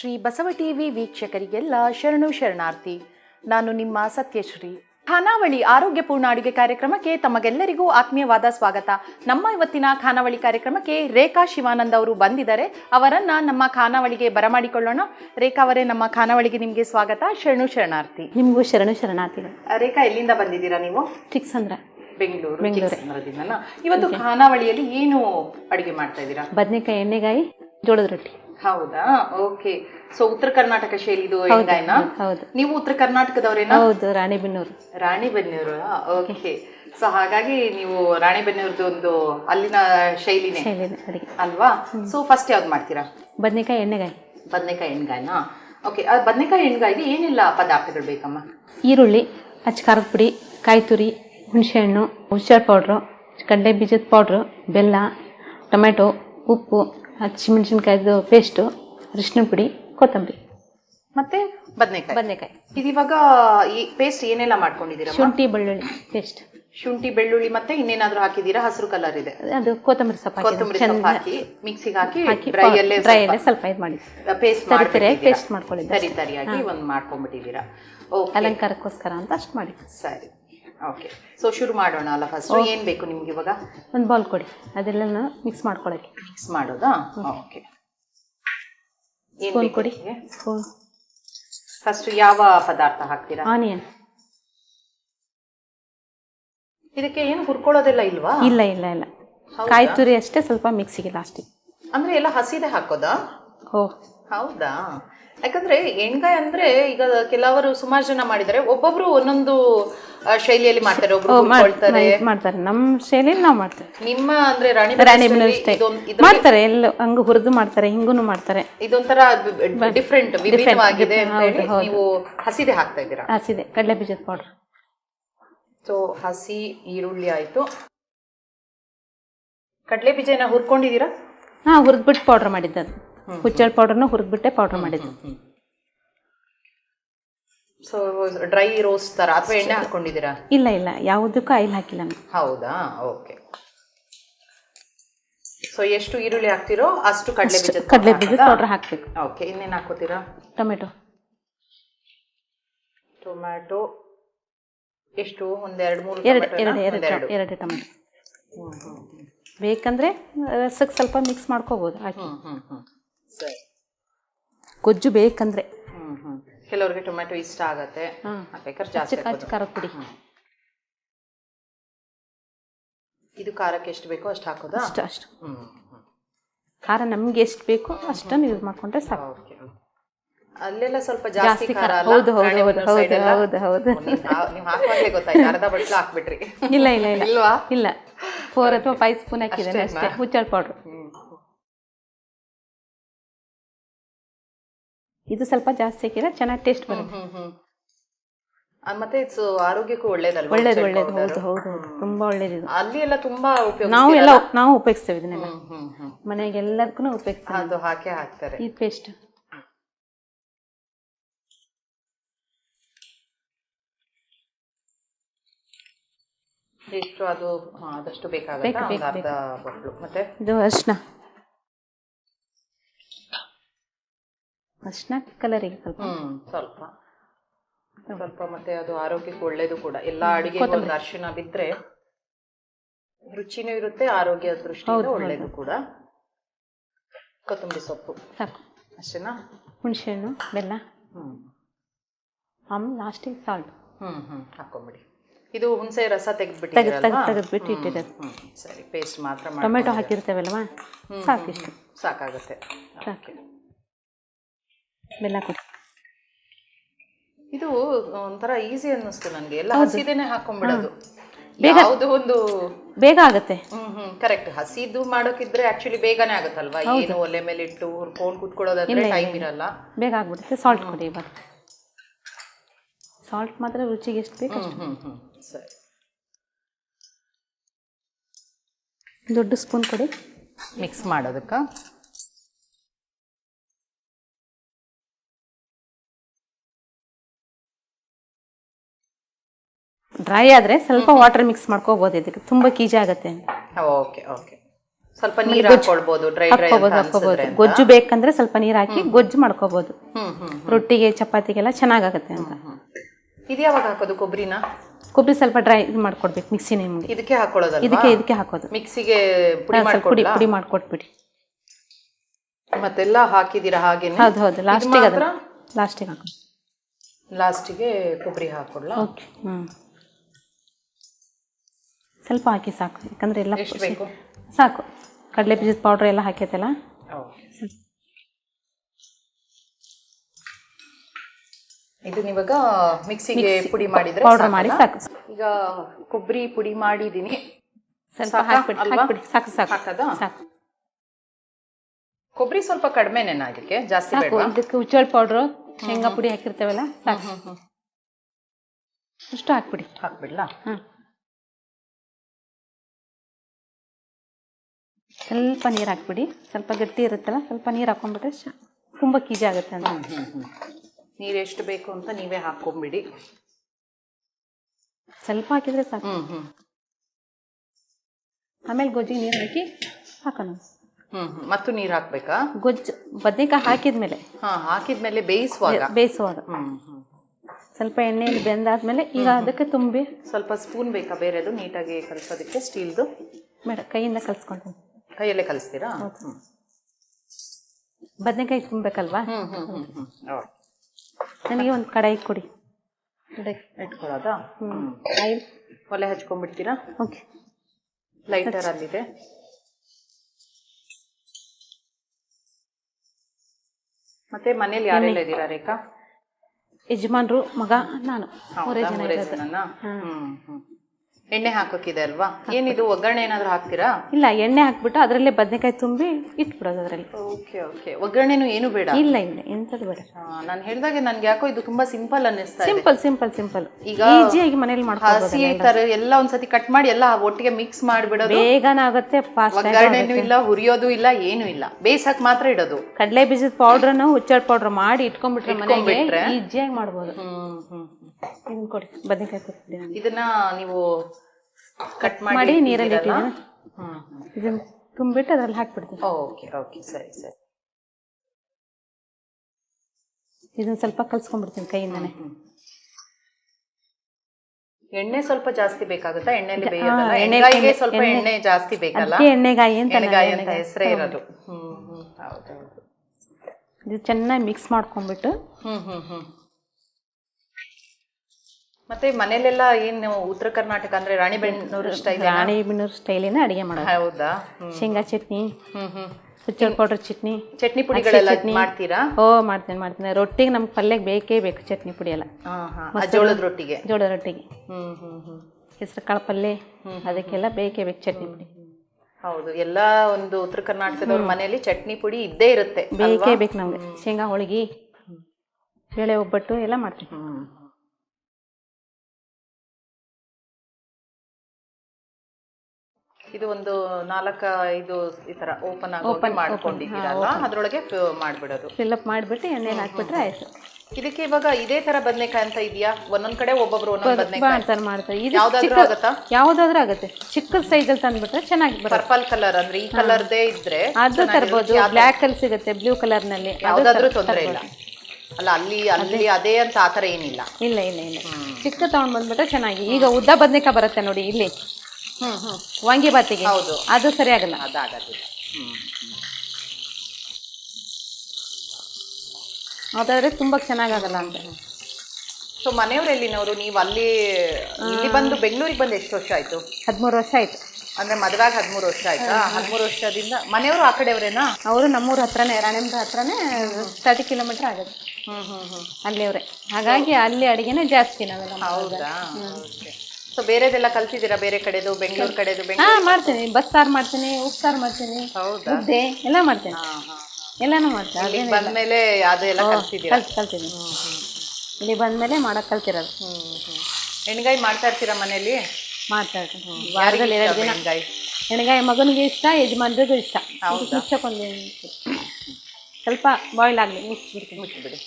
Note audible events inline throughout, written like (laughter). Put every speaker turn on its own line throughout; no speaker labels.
Shri Basava TV ವೀಕ್ಷಕರಿಗೆಲ್ಲ ಶರಣು ಶರಣಾರ್ಥಿ. ನಾನು ನಿಮ್ಮ ಸತ್ಯಶ್ರೀ. ಖಾನಾವಳಿ ಆರೋಗ್ಯಪೂರ್ಣ ಅಡುಗೆ ಕಾರ್ಯಕ್ರಮಕ್ಕೆ ತಮಗೆಲ್ಲರಿಗೂ ಆತ್ಮೀಯವಾದ ಸ್ವಾಗತ. ನಮ್ಮ ಇವತ್ತಿನ ಖಾನಾವಳಿ ಕಾರ್ಯಕ್ರಮಕ್ಕೆ ರೇಖಾ ಶಿವಾನಂದ ಅವರು ಬಂದಿದ್ದಾರೆ. ಅವರನ್ನ ನಮ್ಮ ಖಾನಾವಳಿಗೆ ಬರಮಾಡಿಕೊಳ್ಳೋಣ. ರೇಖಾ ಅವರೇ ನಮ್ಮ ಖಾನಾವಳಿಗೆ ನಿಮಗೆ ಸ್ವಾಗತ. ಶರಣು ಶರಣಾರ್ಥಿ.
ನಿಮಗೂ ಶರಣು ಶರಣಾರ್ಥಿ.
ರೇಖಾ ಎಲ್ಲಿಂದ ಬಂದಿದ್ದೀರಾ ನೀವು?
ಚಿಕ್ಸಂದ್ರ.
ಬೆಂಗಳೂರು
ಬೆಂಗಳೂರು.
ಇವತ್ತು ಖಾನಾವಳಿಯಲ್ಲಿ ಏನು ಅಡುಗೆ ಮಾಡ್ತಾ ಇದ್ದೀರಾ?
ಬದನೆಕಾಯಿ ಎಣ್ಣೆಗಾಯಿ ಜೋಳದ ರೊಟ್ಟಿ.
ಹೌದಾ? ಓಕೆ ಸೊ ಉತ್ತರ ಕರ್ನಾಟಕ ಶೈಲಿ ಇದು
ಹೌದು
ನೀವು ಉತ್ತರ ಕರ್ನಾಟಕದವರೇನಾ?
ಹೌದು ರಾಣಿಬೆನ್ನೂರು.
ರಾಣಿಬೆನ್ನೂರು? ಓಕೆ ಸೊ ಹಾಗಾಗಿ ನೀವು ರಾಣಿಬೆನ್ನೂರದ್ದು ಒಂದು ಅಲ್ಲಿನ ಶೈಲಿನೇ.
ಶೈಲಿನ ಅಡುಗೆ.
ಅಲ್ವಾ? ಸೊ ಫಸ್ಟ್ ಯಾವ್ದು ಮಾಡ್ತೀರಾ?
ಬದನೆಕಾಯಿ ಎಣ್ಣೆಗಾಯಿ.
ಬದನೆಕಾಯಿ ಎಣ್ಗಾಯ್ನಾ? ಓಕೆ ಆ ಬದನೆಕಾಯಿ ಎಣ್ಗಾಯಿಗೆ ಏನೆಲ್ಲ ಪದಾರ್ಥಗಳು ಬೇಕಮ್ಮ?
ಈರುಳ್ಳಿ ಅಚ್ಚ ಖಾರದ ಪುಡಿ ಕಾಯಿ ತುರಿ ಹುಣಸೆಹಣ್ಣು ಹುಷಾರ್ ಪೌಡ್ರು ಕಡಲೆ ಬೀಜದ ಪೌಡ್ರು ಬೆಲ್ಲ ಟೊಮೆಟೊ ಉಪ್ಪು. ಹಸಿಮೆಣಸಿನ್ಕಾಯ್ದು ಪೇಸ್ಟು ಅರಿಶಿನ ಪುಡಿ ಕೊತ್ತಂಬರಿ.
ಮತ್ತೆ ಬದನೆಕಾಯಿ.
ಬದನೆಕಾಯಿ.
ಇದು ಇವಾಗ ಈ ಪೇಸ್ಟ್ ಏನೆಲ್ಲ ಮಾಡ್ಕೊಂಡಿದ್ದೀರಾ
ಶುಂಠಿ ಬೆಳ್ಳುಳ್ಳಿ ಪೇಸ್ಟ್
ಶುಂಠಿ ಬೆಳ್ಳುಳ್ಳಿ ಮತ್ತೆ ಇನ್ನೇನಾದ್ರೂ ಹಾಕಿದ್ದೀರಾ? ಹಸಿರು ಕಲರ್ ಇದೆ.
ಅದು ಕೊತ್ತಂಬರಿ ಸೊಪ್ಪು
ಕೊತ್ತಂಬರಿ ಸೊಪ್ಪು ಹಾಕಿ ಮಿಕ್ಸಿಗೆ ಹಾಕಿ ಡ್ರೈ ಅಲ್ಲೇ
ಡ್ರೈ ಅಲ್ಲೇ ಸ್ವಲ್ಪ ಇದು ಮಾಡಿ.
ಪೇಸ್ಟ್
ಮಾಡ್ತೀರಾ ಪೇಸ್ಟ್ ಮಾಡ್ಕೊಳ್ಳಿ.
ತರಿ ತರಿಯಾಗಿ ಒಂದು ಮಾಡ್ಕೊಂಡ್ಬಿಟ್ಟಿದ್ದೀರಾ? ಓಕೆ
ಅಲಂಕಾರಕ್ಕೋಸ್ಕರ ಅಂತ ಅಷ್ಟು ಮಾಡಿ.
ಸರಿ. ಓಕೆ ಸೊ ಶುರು ಮಾಡೋಣ ಅಲ್ಲ ಫಸ್ಟ್ ಏನು ಬೇಕು ನಿಮ್ಗೆ ಇವಾಗ?
ಒಂದು ಬಾಲ್ ಕೊಡಿ. ಅದೆಲ್ಲ ಮಿಕ್ಸ್ ಮಾಡ್ಕೊಳಕ್ಕೆ.
ಮಿಕ್ಸ್ ಮಾಡೋದಾ? ಓಕೆ
ಸ್ಪೂನ್ ಕೊಡಿ. ಸ್ಪೂನ್
ಫಸ್ಟ್ ಯಾವ ಪದಾರ್ಥ ಹಾಕ್ತೀರಾ?
ಆನಿಯನ್
ಇದಕ್ಕೆ ಏನು ಹುರ್ಕೊಳ್ಳೋದೆಲ್ಲ ಇಲ್ವಾ?
ಇಲ್ಲ ಇಲ್ಲ ಇಲ್ಲ. ಕಾಯಿ ತುರಿ ಅಷ್ಟೇ ಸ್ವಲ್ಪ ಮಿಕ್ಸಿಗೆ ಲಾಸ್ಟಿಗೆ
ಅಂದ್ರೆ ಎಲ್ಲ ಹಸಿದೆ ಹಾಕೋದಾ?
ಓ.
ಹೌದಾ? ಯಾಕಂದ್ರೆ ಎಣ್ಗಾಯಿ ಅಂದ್ರೆ ಈಗ ಕೆಲವರು ಸುಮಾರು ಜನ ಮಾಡಿದ್ದಾರೆ. ಒಬ್ಬೊಬ್ರು ಒಂದೊಂದು ಶೈಲಿಯಲ್ಲಿ ಮಾಡ್ತಾರೆ. ಒಬ್ರು
ಓ, ಮಾಡ್-
ಹುರ್ಕೊಳ್ತಾರೆ
ಮಾಡ್ತಾರೆ. ನಮ್ಮ ಶೈಲಿಯಲ್ಲಿ ನಾವು ಮಾಡ್ತೇವೆ.
ನಿಮ್ಮ ಅಂದ್ರೆ ರಾಣಿ
ಮಾಡ್ತಾರೆ. ಎಲ್ಲ ಹಂಗ ಹುರಿದು ಮಾಡ್ತಾರೆ ಹಿಂಗೂನು ಮಾಡ್ತಾರೆ.
ಇದೊಂಥರ ಡಿಫ್ರೆಂಟ್ ವಿಭಿನ್ನವಾಗಿದೆ ಅಂತ ಹೇಳಿ ನೀವು ಹಸಿದೆ ಹಾಕ್ತಾ ಇದ್ದೀರಾ?
ಹಸಿದೆ ಕಡಲೆ ಬೀಜದ ಪೌಡರ್
ಸೊ ಹಸಿ ಈರುಳ್ಳಿ ಆಯ್ತು. ಕಡಲೆ ಬೀಜನ ಹುರ್ಕೊಂಡಿದೀರಾ ಹುರ್ಕೊಂಡಿದ್ದೀರಾ?
ಹಾಂ ಹುರಿದ್ಬಿಟ್ಟು ಪೌಡ್ರ್ ಮಾಡಿದ್ದು ಅದು ಹುಚ್ಚಳ ಪೌಡ್ರನ್ನ ಹುರಿದ್ಬಿಟ್ಟೆ ಪೌಡರ್ ಮಾಡಿದ್ದು.
ಸೊ ಡ್ರೈ ರೋಸ್ಟ್ ತರ ಅಥವಾ ಎಣ್ಣೆ ಹಾಕೊಂಡಿದ್ದೀರಾ?
ಇಲ್ಲ ಇಲ್ಲ. ಯಾವುದಕ್ಕೂ ಆಯಿಲ್ ಹಾಕಿಲ್ಲ ನಾನು.
ಹೌದಾ? ಓಕೆ ಸೊ ಎಷ್ಟು ಈರುಳ್ಳಿ ಹಾಕ್ತಿರೋ ಅಷ್ಟು ಕಡಲೆ ಬೀಜ
ಕಡಲೆ ಬೀಜದ ಪೌಡರ್ ಹಾಕ್ಬೇಕು.
ಓಕೆ ಇನ್ನೇನು ಹಾಕೋತೀರಾ
ಟೊಮೆಟೊ.
ಟೊಮ್ಯಾಟೊ. ಎಷ್ಟು? ಒಂದೆರಡು ಎರಡು ಮೂರು
ಎರಡು ಎರಡು ಎರಡು ಎರಡು. ಟೊಮೆಟೊ. ಬೇಕಂದ್ರೆ ರಸಕ್ಕೆ ಸ್ವಲ್ಪ ಮಿಕ್ಸ್ ಮಾಡ್ಕೋಬೋದು ಹಾಕಿ. ಗೊಜ್ಜು ಬೇಕಂದ್ರೆ.
ಕೆಲವ್ರಿಗೆ ಟೊಮ್ಯಾಟೊ ಇಷ್ಟ ಆಗತ್ತೆ. ಬೇಕಾದ್ರೆ ಜಾಸ್ತಿ
ಖಾರದ ಪುಡಿ.
ಇದು ಖಾರಕ್ಕೆ ಎಷ್ಟು ಬೇಕೋ ಅಷ್ಟು ಹಾಕೋದು?
ಅಷ್ಟು ಅಷ್ಟು. ಖಾರ ನಮ್ಗೆ ಎಷ್ಟು ಬೇಕೋ ಅಷ್ಟನ್ನು ಯೂಸ್ ಮಾಡ್ಕೊಂಡ್ರೆ ಸಾಕು.
ಅಲ್ಲೆಲ್ಲ ಸ್ವಲ್ಪ ಜಾಸ್ತಿ ಖಾರ
ಹೌದು ಹೌದು ಹೌದು ಹೌದು ಹೌದು
ನೀವ್ ಹಾಕುವಾಗ್ಲೇ ಗೊತ್ತಾಯ್ತು. ಅರ್ಧ ಬಟ್ಲು ಹಾಕ್ಬಿಟ್ರಿ.
ಇಲ್ಲ ಇಲ್ಲ ಇಲ್ಲ.
ಇಲ್ವಾ?
ಇಲ್ಲ. ಫೋರ್ ಅಥವಾ ಫೈವ್ ಸ್ಪೂನ್ ಹಾಕಿದ್ದೇನೆ? ಅಷ್ಟೇ. ಹುಚ್ಚಳ ಪೌಡ್ರ್ ಇದು ಸ್ವಲ್ಪ ಜಾಸ್ತಿ ಹಾಕಿದ್ರೆ ಚೆನ್ನಾಗಿ ಟೇಸ್ಟ್ ಬರುತ್ತೆ.
ಮತ್ತೆ ಇದು ಆರೋಗ್ಯಕ್ಕೂ ಒಳ್ಳೇದಲ್ವಾ?
ಒಳ್ಳೇದು ಒಳ್ಳೇದು. ಹೌದು ಹೌದು. ಹೌದು ತುಂಬಾ ಒಳ್ಳೇದು ಇದು
ಅಲ್ಲಿ ಎಲ್ಲ ತುಂಬಾ ಉಪಯೋಗ
ನಾವು ಎಲ್ಲ ನಾವು ಉಪಯೋಗಿಸ್ತೇವೆ ಇದನ್ನೆಲ್ಲ. ಮನೆಗೆ ಎಲ್ಲದಕ್ಕೂ ಉಪಯೋಗಿಸ್ತೇವೆ.
ಅದು ಹಾಕೇ ಹಾಕ್ತಾರೆ.
ಈ ಪೇಸ್ಟ್
ಎಷ್ಟು ಅದು ಆದಷ್ಟು ಬೇಕಾಗುತ್ತೆ?
ಬೇಕು, ಬೇಕು,
ಒಂದು ಅರ್ಧ ಬಟ್ಲು. ಮತ್ತೆ?
ಇದು ಅರ್ಶಿನ. ಅರ್ಶಿನ ಕಲರಿಗೆ ಸ್ವಲ್ಪ.
ಹ್ಮ್ ಸ್ವಲ್ಪ. ಸ್ವಲ್ಪ ಮತ್ತೆ ಅದು ಆರೋಗ್ಯಕ್ಕೆ ಒಳ್ಳೇದು ಕೂಡ. ಎಲ್ಲಾ ಅಡಿಗೆ ಒಂದು ಅರಿಶಿನ ಬಿದ್ರೆ ರುಚಿನೂ ಇರುತ್ತೆ ಆರೋಗ್ಯ ದೃಷ್ಟಿಯಿಂದ ಒಳ್ಳೇದು ಕೂಡ. ಕೊತ್ತಂಬರಿ ಸೊಪ್ಪು.
ಸಾಕು.
ಅಷ್ಟೇನಾ
ಹುಣಸೆಹಣ್ಣು ಬೆಲ್ಲ.
ಹ್ಮ್.
ಆಮೇಲೆ ಲಾಸ್ಟಿಗೆ ಸಾಲ್ಟ್
ಹ್ಮ್ ಹ್ಮ್ ಹಾಕೊಂಬಿಡಿ. ಇದು ಹುಣಸೆ ರಸ
ತೆಗೆದು
ತೆಗೆದ್ಬಿಟ್ಟಿದ್ದೀರಲ್ವಾ
ತೆಗೆದು ತೆಗೆದ್ಬಿಟ್ಟು ಇಟ್ಟಿರೋದು
ಸರಿ ಪೇಸ್ಟ್ ಮಾತ್ರ
ಟೊಮೆಟೊ ಹಾಕಿರ್ತೇವಲ್ವಾ? ಸಾಕಿಷ್ಟು.
ಸಾಕಾಗುತ್ತೆ.
ಸಾಕು. ಬೆಲ್ಲ ಕೊಡಿ.
ಇದು ಒಂಥರ ಈಸಿ ಅನ್ನಿಸ್ತು ನನಗೆ. ಎಲ್ಲ ಹಸಿದೇನೆ ಹಾಕೊಂಡ್ಬಿಡೋದು.
ಬೇಗ-
ಯಾವುದು ಒಂದು
ಬೇಗ ಆಗುತ್ತೆ.
ಹ್ಮ್ ಹ್ಮ್ ಕರೆಕ್ಟ್ ಹಸಿದು ಮಾಡೋಕಿದ್ರೆ ಆಕ್ಚುಲಿ ಬೇಗನೆ ಆಗುತ್ತಲ್ವಾ? ಏನು ಒಲೆ ಮೇಲೆ ಇಟ್ಟು ಹುರ್ಕೊಂಡು ಕುತ್ಕೊಳ್ಳೋದಾದ್ರೆ ಟೈಮ್ ಇರಲ್ಲ.
ಬೇಗ ಆಗ್ಬಿಡುತ್ತೆ. ಸಾಲ್ಟ್ ಕೊಡಿ ಇವಾಗ. ಸಾಲ್ಟ್ ಮಾತ್ರ ರುಚಿಗೆ ಎಷ್ಟು ಬೇಕು
ಹ್ಮ್ ಹ್ಮ್ ಹ್ಮ್. ಸರಿ.
ದೊಡ್ಡ ಸ್ಪೂನ್ ಕೊಡಿ.
ಮಿಕ್ಸ್ ಮಾಡೋದಕ್ಕ.
ಡ್ರೈ ಆದ್ರೆ ಸ್ವಲ್ಪ ವಾಟರ್ ಮಿಕ್ಸ್ ಮಾಡ್ಕೋಬೋದು ಇದಕ್ಕೆ. ತುಂಬಾ ಕೀಜಿ ಆಗುತ್ತೆ.
Okay okay. ಸ್ವಲ್ಪ ನೀರ್ ಹಾಕೊಳ್ಬೋದು ಡ್ರೈ ಡ್ರೈ
ಗೊಜ್ಜು ಬೇಕಂದ್ರೆ ಸ್ವಲ್ಪ ನೀರ್ ಹಾಕಿ ಗೊಜ್ಜು
ಮಾಡ್ಕೋಬಹುದು
ರೊಟ್ಟಿಗೆ ಚಪಾತಿಗೆಲ್ಲ ಚೆನ್ನಾಗಾಗತ್ತೆ ಅಂತ.
ಇದು ಯಾವಾಗ ಹಾಕೋದು ಕೊಬ್ಬರಿನ
ಕೊಬ್ಬರಿ ಸ್ವಲ್ಪ ಡ್ರೈ ಮಾಡ್ಕೊಡ್ಬೇಕು ಮಿಕ್ಸಿ ನಿಮ್ಗೆ.
ಇದಕ್ಕೆ ಹಾಕೊಳ್ಳೋದು
ಇದಕ್ಕೆ ಇದಕ್ಕೆ ಹಾಕೋದು.
ಮಿಕ್ಸಿಗೆ ಪುಡಿ
ಪುಡಿ ಪುಡಿ ಮಾಡ್ಕೊಟ್ಬಿಡಿ.
ಮತ್ತೆಲ್ಲ ಹಾಕಿದೀರಾ ಹಾಗೆ
ಹೌದು ಹೌದು. ಲಾಸ್ಟಿಗೆ ಅದು ಲಾಸ್ಟಿಗೆ ಹಾಕೋದು.
ಲಾಸ್ಟಿಗೆ ಕೊಬ್ಬರಿ ಹಾಕೊಡ್ಲಾ
ಓಕೆ ಹ್ಞೂ ಸ್ವಲ್ಪ ಹಾಕಿ ಸಾಕು. ಯಾಕಂದ್ರೆ ಎಲ್ಲ ಸಾಕು. ಕಡಲೆ ಬೀಜದ ಪೌಡ್ರ್ ಎಲ್ಲ ಹಾಕೈತಲ್ಲ?
ಇದು ಇವಾಗ ಮಿಕ್ಸಿಗೆ ಪುಡಿ ಮಾಡಿದ್ರೆ
ಪೌಡರ್ ಮಾಡಿ ಸಾಕು.
ಈಗ ಕೊಬ್ಬರಿ ಪುಡಿ ಮಾಡಿದೀನಿ.
ಸ್ವಲ್ಪ? ಹಾಕ್ಬಿಡಿ ಹಾಕ್ಬಿಡಿ. ಸಾಕು ಸಾಕು.
ಹಾಕದಾ?
ಸಾಕು.
ಕೊಬ್ಬರಿ ಸ್ವಲ್ಪ ಕಡಿಮೆನೇನಾ ಇದಕ್ಕೆ? ಜಾಸ್ತಿ
ಸಾಕು ಇದಕ್ಕೆ ಉಚ್ಚಳ ಪೌಡರ್ ಶೇಂಗಾ ಪುಡಿ ಹಾಕಿರ್ತೇವಲ್ಲ? ಸಾಕು. ಅಷ್ಟು ಹಾಕ್ಬಿಡಿ.
ಹಾಕ್ಬಿಡ್ಲಾ?
ಹಾಂ ಸ್ವಲ್ಪ ನೀರು ಹಾಕ್ಬಿಡಿ. ಸ್ವಲ್ಪ ಗಟ್ಟಿ ಇರುತ್ತಲ್ಲ ಸ್ವಲ್ಪ ನೀರು ಹಾಕೊಂಡ್ಬಿಟ್ರೆ ಶ- ತುಂಬ ಕೀಜಿ ಆಗುತ್ತೆ ಅಂತ.
ನೀರು ಎಷ್ಟು ಬೇಕು ಅಂತ ನೀವೇ ಹಾಕೊಂಬಿಡಿ.
ಸ್ವಲ್ಪ ಹಾಕಿದ್ರೆ ಸಾಕು.
ಹ್ಮ್
ಆಮೇಲೆ ಗೊಜ್ಜಿಗೆ ನೀರು ಹಾಕಿ ಹಾಕೋಣ.
ಹ್ಮ್ ಹ್ಮ್. ಮತ್ತು ನೀರು ಹಾಕ್ಬೇಕಾ?
ಗೊಜ್ಜು ಬದ್ನೆಕಾಯಿ ಹಾಕಿದ್ಮೇಲೆ.
ಹಾ ಹಾಕಿದ್ಮೇಲೆ ಬೇಯಿಸುವಾಗ.
ಬೇಯಿಸುವಾಗ. ಸ್ವಲ್ಪ ಎಣ್ಣೆಯಲ್ಲಿ ಬೆಂದಾದ್ಮೇಲೆ ಈಗ ಅದಕ್ಕೆ ತುಂಬಿ
ಸ್ವಲ್ಪ ಸ್ಪೂನ್ ಬೇಕಾ ಬೇರೆದು? ನೀಟಾಗಿ ಕಲಸೋದಕ್ಕೆ ಸ್ಟೀಲ್ದು?
ಬೇಡ ಕೈಯಿಂದ ಕಲ್ಸ್ಕೊಂತೀನಿ
ಕೈಯಲ್ಲೇ ಕಲಿಸ್ತೀರಾ?
ಬದನೆಕಾಯಿ ತುಂಬಬೇಕಲ್ವಾ
ಹ್ಮ್ ಹ್ಮ್ ಹ್ಮ್ ಹ್ಮ್.
ನನಗೆ ಒಂದು ಕಡಾಯಿ ಕೊಡಿ.
ಇಟ್ಕೊಳ್ಳೋದಾ? ಹ್ಮ್. ಒಲೆ ಹಚ್ಕೊಂಡ್ಬಿಡ್ತೀರಾ?
ಓಕೆ.
ಲೈಟರ್ ಅಲ್ಲಿದೆ. ಮತ್ತೆ ಮನೇಲಿ ಯಾರೆಲ್ಲ ಇದ್ದೀರಾ ರೇಖಾ?
ಯಜಮಾನ್ರು ಮಗ ನಾನು. ಮೂರೇ ಜನ
ಮೂರೇ
ಇರೋದು.
ಹ್ಮ್ ಹ್ಮ್. ಎಣ್ಣೆ ಹಾಕೋಕಿದೆ ಅಲ್ವಾ? ಏನಿದು ಒಗ್ಗರಣೆ ಏನಾದ್ರು ಹಾಕ್ತೀರಾ?
ಇಲ್ಲ ಎಣ್ಣೆ ಹಾಕ್ಬಿಟ್ಟು ಅದರಲ್ಲೇ ಬದನೆಕಾಯಿ ತುಂಬಿ ಇಟ್ಬಿಡೋದು ಅದರಲ್ಲಿ.
Okay okay. ಒಗ್ಗರಣೆನು ಏನು ಬೇಡ?
ಇಲ್ಲ ಇಲ್ಲ ಎಂಥದ್ದು ಬೇಡ.
ನಾನು ಹೇಳಿದಾಗ ನನ್ಗೆ ಯಾಕೋ ಇದು ತುಂಬಾ ಸಿಂಪಲ್ ಅನ್ನಿಸ್ತಾ ಇದೆ.
Simple simple simple.
ಈಗ
ಈಜಿಯಾಗಿ ಮನೇಲಿ ಮಾಡ್ಕೋಬೋದು
ಹಸಿ ತರ ಎಲ್ಲ ಒಂದ್ಸತಿ ಕಟ್ ಮಾಡಿ ಎಲ್ಲ ಒಟ್ಟಿಗೆ ಮಿಕ್ಸ್ ಮಾಡಿಬಿಡೋದು.
ಬೇಗನ ಆಗುತ್ತೆ ಫಾಸ್ಟ್
ಒಗ್ಗರಣೆನೂ ಇಲ್ಲ ಹುರಿಯೋದು ಇಲ್ಲ ಏನು ಇಲ್ಲ. ಬೇಯಿಸಕ್ ಮಾತ್ರ ಇಡೋದು.
ಕಡಲೆ ಬೀಜದ ಪೌಡ್ರನ್ನು ಹುಚ್ಚಳ ಪೌಡ್ರ್ ಮಾಡಿ ಇಟ್ಕೊಂಡ್ಬಿಟ್ರೆ ಮನೆಗೆ
ಈಜಿಯಾಗಿ
ಈಸಿಯಾಗಿ ಮಾಡ್ಬೋದು
ಹ್ಮ್ ಹ್ಮ್.
ಇದನ್ನ ಕೊಡಿ. ಬದನೆಕಾಯಿ ಕೊಟ್ಟಿದ್ದೆ ನಾನು.
ಇದನ್ನ ನೀವು ಕಟ್
ಮಾಡಿ ನೀರಲ್ಲಿ? ಇಟ್ಟಿದ್ದೀನಿ ಇದನ್ನ ತುಂಬಿಟ್ಟು ಅದ್ರಲ್ಲಿ ಹಾಕ್ಬಿಡ್ತೀನಿ.
ಓಕೆ ಓಕೆ ಸರಿ ಸರಿ.
ಇದನ್ನ ಸ್ವಲ್ಪ ಕಲ್ಸ್ಕೊಂಡ್ಬಿಡ್ತೀನಿ ಕೈಯಿಂದನೇ.
ಎಣ್ಣೆ ಸ್ವಲ್ಪ ಜಾಸ್ತಿ ಬೇಕಾಗುತ್ತಾ? ಎಣ್ಣೆಲಿ ಬೇಯೋದಲ್ಲ?
ಎಣ್ಣೆ-
ಎಣ್ಣೆಗಾಯಿಗೆ ಸ್ವಲ್ಪ
ಎಣ್ಣೆ-
ಜಾಸ್ತಿ ಬೇಕಲ್ಲ?
ಎಣ್ಣೆಗಾಯಿ ಅಂತ
ಎಣ್ಣೆಗಾಯಿ ಅಂತ. ಹೆಸರೇ ಇರೋದು. ಹ್ಮ್ ಹ್ಮ್ ಹೌದು
ಇದು ಚೆನ್ನಾಗಿ ಮಿಕ್ಸ್ ಮಾಡ್ಕೊಂಡ್ಬಿಟ್ಟು
ಹ್ಮ್ ಹ್ಮ್ ಹ್ಮ್. ಮತ್ತೆ ಮನೇಲೆಲ್ಲ ಏನು ಉತ್ತರ ಕರ್ನಾಟಕ ಅಂದ್ರೆ ರಾಣಿಬೆನ್ನೂರು ಸ್ಟೈಲ್
ರಾಣಿಬೆನ್ನೂರು ಸ್ಟೈಲಿನ ಅಡಿಗೆ ಮಾಡೋದು.
ಹೌದಾ?
ಶೇಂಗಾ ಚಟ್ನಿ ಹುಚ್ಚಳ ಪೌಡರ್ ಚಟ್ನಿ
ಚಟ್ನಿ ಪುಡಿಗಳೆಲ್ಲ. ಮಾಡ್ತೀರಾ?
ಓ ಮಾಡ್ತೀನಿ ಮಾಡ್ತೀನಿ. ರೊಟ್ಟಿಗೆ ನಮ್ಗೆ ಪಲ್ಯಕ್ಕೆ ಬೇಕೇ ಬೇಕು ಚಟ್ನಿ ಪುಡಿ ಎಲ್ಲ.
ಜೋಳದ ರೊಟ್ಟಿಗೆ?
ಜೋಳದ ರೊಟ್ಟಿಗೆ. ಹೆಸರು ಕಾಳು ಪಲ್ಯ ಅದಕ್ಕೆಲ್ಲ ಬೇಕೇ ಬೇಕು ಚಟ್ನಿ ಪುಡಿ.
ಹೌದು. ಎಲ್ಲ ಒಂದು ಉತ್ತರ ಕರ್ನಾಟಕದವ್ರ ಮನೆಯಲ್ಲಿ ಚಟ್ನಿ ಪುಡಿ ಇದ್ದೇ ಇರುತ್ತೆ
ಬೇಕೇ ಬೇಕು ನಮ್ಗೆ. ಶೇಂಗಾ ಹೋಳಿಗೆ ಬೇಳೆ ಒಬ್ಬಟ್ಟು ಎಲ್ಲ ಮಾಡ್ತೀವಿ.
ಇದು ಒಂದು ನಾಲ್ಕ ಐದು ಈ ತರ ಓಪನ್ ಆಗಿ ಮಾಡ್ಕೊಂಡಿದ್ದೀರಲ್ಲ ಅದ್ರೊಳಗೆ ಮಾಡ್ಬಿಡೋದು.
ಫಿಲ್ಅಪ್ ಮಾಡ್ಬಿಟ್ಟು ಎಣ್ಣೆ ಹಾಕ್ಬಿಟ್ರೆ ಆಯ್ತು.
ಇದಕ್ಕೆ ಇವಾಗ ಇದೇ ತರ ಬದನೆಕಾಯಿ ಅಂತ ಇದೆಯಾ? ಒಂದೊಂದ್ ಕಡೆ ಒಬ್ಬೊಬ್ರು ಒಂದೊಂದ್ ಬದನೆಕಾಯಿ.
ಮಾಡ್ತಾರೆ ಮಾಡ್ತಾರೆ. ಇದು
ಯಾವ್ದಾದ್ರು ಆಗತ್ತಾ?
ಯಾವ್ದಾದ್ರೂ ಆಗುತ್ತೆ. ಚಿಕ್ಕ ಸೈಜಲ್ಲಿ ತಂದ್ಬಿಟ್ರೆ ಚೆನ್ನಾಗಿ
ಪರ್ಪಲ್ ಕಲರ್ ಅಂದ್ರೆ ಈ ಕಲರ್ದೇ ಇದ್ರೆ
ಅದು ತರಬಹುದು ಬ್ಲಾಕ್ ಅಲ್ಲಿ ಸಿಗುತ್ತೆ ಬ್ಲೂ ಕಲರ್ನಲ್ಲಿ
ಯಾವ್ದಾದ್ರು ತೊಂದ್ರೆ ಇಲ್ಲ. ಅಲ್ಲ ಅಲ್ಲಿ ಅಲ್ಲಿ ಅದೇ ಅಂತ ಆತರ ಏನಿಲ್ಲ.
ಇಲ್ಲ ಇಲ್ಲ ಇಲ್ಲ. ಚಿಕ್ಕ ತಗೊಂಡ್ ಬಂದ್ಬಿಟ್ರೆ ಚೆನ್ನಾಗಿ. ಈಗ ಉದ್ದ ಬದನೆಕಾಯಿ ಬರುತ್ತೆ ನೋಡಿ ಇಲ್ಲಿ.
ಹ್ಮ್ ಹ್ಮ್.
ವಾಂಗಿ
ಹೌದು.
ಅದು ಸರಿ ಆಗಲ್ಲ
ಅದಾಗದಿಲ್ಲ
ಅದಾದ್ರೆ ತುಂಬಾ ಚೆನ್ನಾಗಾಗಲ್ಲ ಅಂತ.
ಸೊ ಮನೆಯವರೆಲ್ಲಿನವರು ನೀವು ಅಲ್ಲಿ ಇಲ್ಲಿ ಬಂದು ಬೆಂಗಳೂರಿಗೆ ಬಂದು ಎಷ್ಟು ವರ್ಷ ಆಯ್ತು?
ಹದಿಮೂರು ವರ್ಷ ಆಯ್ತು.
ಅಂದ್ರೆ ಮದುವೆಗೆ ಹದಿಮೂರು ವರ್ಷ ಆಯ್ತಾ? ಹದಿಮೂರು ವರ್ಷದಿಂದ ಮನೆಯವರು ಆ ಕಡೆಯವರೇನಾ?
ಅವರು ನಮ್ಮೂರ ಹತ್ರನೇ ರಾಣಿಮರ ಹತ್ರನೇ ತರ್ಟಿ ಕಿಲೋಮೀಟರ್ ಆಗುತ್ತೆ
ಹ್ಮ್ ಹ್ಮ್ ಹ್ಮ್.
ಅಲ್ಲಿಯವ್ರೆ. ಹಾಗಾಗಿ ಅಲ್ಲಿ ಅಡಿಗೆನೇ ಜಾಸ್ತಿ ನಾವೆಲ್ಲ.
ಹೌದಾ? ಸೊ ಬೇರೆದೆಲ್ಲ ಕಲ್ತಿದ್ದೀರಾ? ಬೇರೆ ಕಡೆದು ಬೆಂಗಳೂರು ಕಡೆದು
ಹಾ
ಬೆಂಗಳೂರು
ಮಾಡ್ತೀನಿ. ಬಸ್ ಸಾರು ಮಾಡ್ತೀನಿ ಉಪ್ಸಾರು ಸಾರು ಮಾಡ್ತೀನಿ
ಹೌದಾ?
ಮುದ್ದೆ ಎಲ್ಲ ಮಾಡ್ತೀನಿ.
ಹಾ ಹಾ
ಎಲ್ಲಾನು ಮಾಡ್ತೀನಿ.
ಇಲ್ಲಿಗೆ ಬಂದ್ಮೇಲೆ ಅದೆಲ್ಲ ಕಲ್ತಿದ್ದೀರಾ?
ಕಲ್ತ್ ಕಲ್ತೀನಿ ಇಲ್ಲಿ ಬಂದ್ಮೇಲೆ ಮಾಡಕ್ ಕಲ್ತಿರೋದು.
ಹ್ಮ್ ಹ್ಮ್ ಎಣ್ಗಾಯಿ ಮಾಡ್ತಾ ಇರ್ತೀರಾ ಮನೇಲಿ?
ಮಾಡ್ತಾ ಇರ್ತೀನಿ. ವಾರದಲ್ಲಿ ಎರಡು ದಿನ. ಎಣ್ಗಾಯಿ ಮಗನಿಗೆ ಇಷ್ಟ ಯಜಮಾನ್ರಿಗೂ ಇಷ್ಟ.
ಹೌದಾ?
ಮುಚ್ಚಕ್ಕೊಂದು ಸ್ವಲ್ಪ ಬಾಯ್ಲ್ ಆಗಲಿ ಮುಚ್ಚಿಬಿಡ್ತೀನಿ.
ಮುಚ್ಚಿಬಿಡಿ.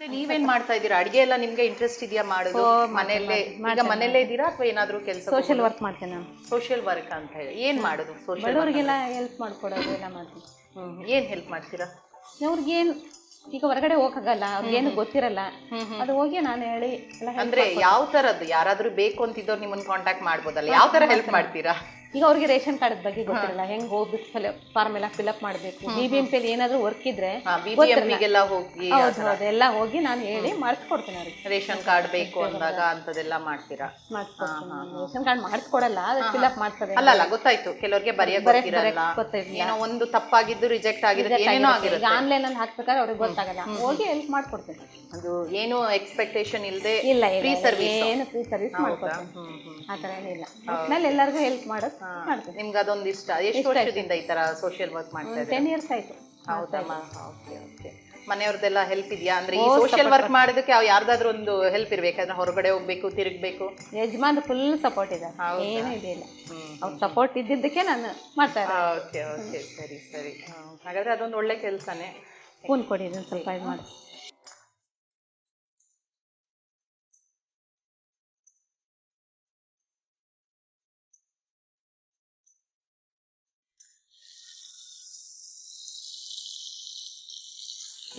ನೀವೇನ್ ಮಾಡ್ತಾ ಇದ್ದೀರಾ? ಅಡಿಗೆ ಎಲ್ಲ ನಿಮ್ಗೆ ಇಂಟ್ರೆಸ್ಟ್ ಇದೆಯಾ ಮಾಡೋದು? ಮನೆಯಲ್ಲೇ ಈಗ ಮನೆಯಲ್ಲೇ ಇದ್ದೀರಾ ಅಥವಾ ಏನಾದರೂ ಕೆಲಸ
ಸೋಷಿಯಲ್ ವರ್ಕ್ ಮಾಡ್ತೇನೆ ನಾನು.
ಸೋಷಿಯಲ್ ವರ್ಕ್ ಅಂತ ಹೇಳಿ. ಏನ್ ಮಾಡೋದು ಸೋಷಿಯಲ್
ಅವ್ರಿಗೆಲ್ಲ ಹೆಲ್ಪ್ ಮಾಡ್ಕೊಡೋದು ಎಲ್ಲ ಮಾಡ್ತೀನಿ.
ಏನ್ ಹೆಲ್ಪ್ ಮಾಡ್ತೀರಾ?
ಅವ್ರಿಗೇನು ಈಗ ಹೊರಗಡೆ ಹೋಗಕ್ಕಾಗಲ್ಲ ಅವ್ರಿಗೇನು ಗೊತ್ತಿರಲ್ಲ. ಅದು ಹೋಗಿ ನಾನು ಹೇಳಿ
ಅಂದ್ರೆ ಯಾವ ತರದ್ದು? ಯಾರಾದ್ರೂ ಬೇಕು ಅಂತಿದ್ದವ್ರು ನಿಮ್ಮನ್ನ ಕಾಂಟ್ಯಾಕ್ಟ್ ಮಾಡ್ಬೋದಲ್ಲ. ಯಾವ ತರ ಹೆಲ್ಪ್ ಮಾಡ್ತೀರಾ?
ಈಗ ಅವ್ರಿಗೆ ರೇಷನ್ ಕಾರ್ಡ್ ಬಗ್ಗೆ ಗೊತ್ತಿರಲ್ಲ ಹೆಂಗ್ ಹೋಗಿ ಫಾರ್ಮ್ ಎಲ್ಲ ಫಿಲ್ಅಪ್ ಮಾಡಬೇಕು. ಬಿ ಬಿ ಎಂ ಪಿ ಏನಾದ್ರು ವರ್ಕ್ ಇದ್ರೆ
ಹೋಗಿ
ಅದೆಲ್ಲ ಹೋಗಿ ನಾನು ಹೇಳಿ ಮಾಡಿಸ್ಕೊಡ್ತೀನಿ ಅವ್ರಿಗೆ.
ರೇಷನ್ ಕಾರ್ಡ್ ಬೇಕು ಅಂದಾಗ ಅಂತದೆಲ್ಲ ಮಾಡ್ತೀರಾ?
ರೇಷನ್ ಕಾರ್ಡ್ ಮಾಡಿಸ್ಕೊಡಲ್ಲ ಫಿಲ್ ಅಪ್ ಮಾಡ್ತಾರೆ
ಅಲ್ಲ ಅಲ್ಲ ಗೊತ್ತಾಯ್ತು. ಕೆಲವರಿಗೆ ಬರೆಯಕ್ ಗೊತ್ತಿರಲ್ಲ. ಏನೋ ಒಂದು ತಪ್ಪಾಗಿದ್ದು ರಿಜೆಕ್ಟ್ ಆಗಿರುತ್ತೆ ಆಗಿರುತ್ತೆ.
ಆನ್ಲೈನ್ ಅಲ್ಲಿ ಹಾಕ್ಬೇಕಾದ್ರೆ ಅವ್ರಿಗೆ ಗೊತ್ತಾಗಲ್ಲ. ಹೋಗಿ ಹೆಲ್ಪ್ ಮಾಡ್ಕೊಡ್ತೀನಿ.
ಅದು ಏನು ಎಕ್ಸ್ಪೆಕ್ಟೇಷನ್ ಇಲ್ಲದೆ
ಇಲ್ಲ
ಫ್ರೀ ಸರ್ವಿಸ್
ಏನು ಫ್ರೀ ಸರ್ವಿಸ್ ಮಾಡ್ಕೊಡ್ತೀನಿ. ಆ ಥರ ಏನಿಲ್ಲ. ಒಟ್ನಲ್ಲಿ ಎಲ್ಲರಿಗೂ ಹೆಲ್ಪ್ ಮಾಡೋದು ಮಾಡ್ತೀನಿ
ನಿಮ್ಗೆ ಅದೊಂದು ಇಷ್ಟ. ಎಷ್ಟು ವರ್ಷದಿಂದ ಈ ತರ ಸೋಷಿಯಲ್ ವರ್ಕ್ ಮಾಡ್ತಾ
ಟೆನ್ ಇಯರ್ಸ್ ಆಯ್ತು.
ಹೌದಮ್ಮ. Okay okay. ಮನೆಯವ್ರದ್ದೆಲ್ಲ ಹೆಲ್ಪ್ ಇದೆಯಾ? ಅಂದ್ರೆ ಈ ಸೋಷಿಯಲ್ ವರ್ಕ್ ಮಾಡೋದಕ್ಕೆ ಯಾವ ಯಾರ್ದಾದ್ರೂ ಒಂದು ಹೆಲ್ಪ್ ಇರ್ಬೇಕಾದ್ರೆ ಹೊರಗಡೆ ಹೋಗ್ಬೇಕು ತಿರುಗ್ಬೇಕು.
ಯಜಮಾನ್ ಫುಲ್ ಸಪೋರ್ಟ್ ಇದೆ ಏನೂ ಇದಿಲ್ಲ ಅವ್ರ ಸಪೋರ್ಟ್ ಇದ್ದಿದ್ದಕ್ಕೆ ನಾನು ಮಾಡ್ತಾ
ಓಕೆ ಓಕೆ. ಸರಿ ಸರಿ. ಹಾಗಾದ್ರೆ ಅದೊಂದು ಒಳ್ಳೆ ಕೆಲಸನೇ.
ಫೋನ್ ಕೊಡಿ ಸ್ವಲ್ಪ ಇದು ಮಾಡಿ.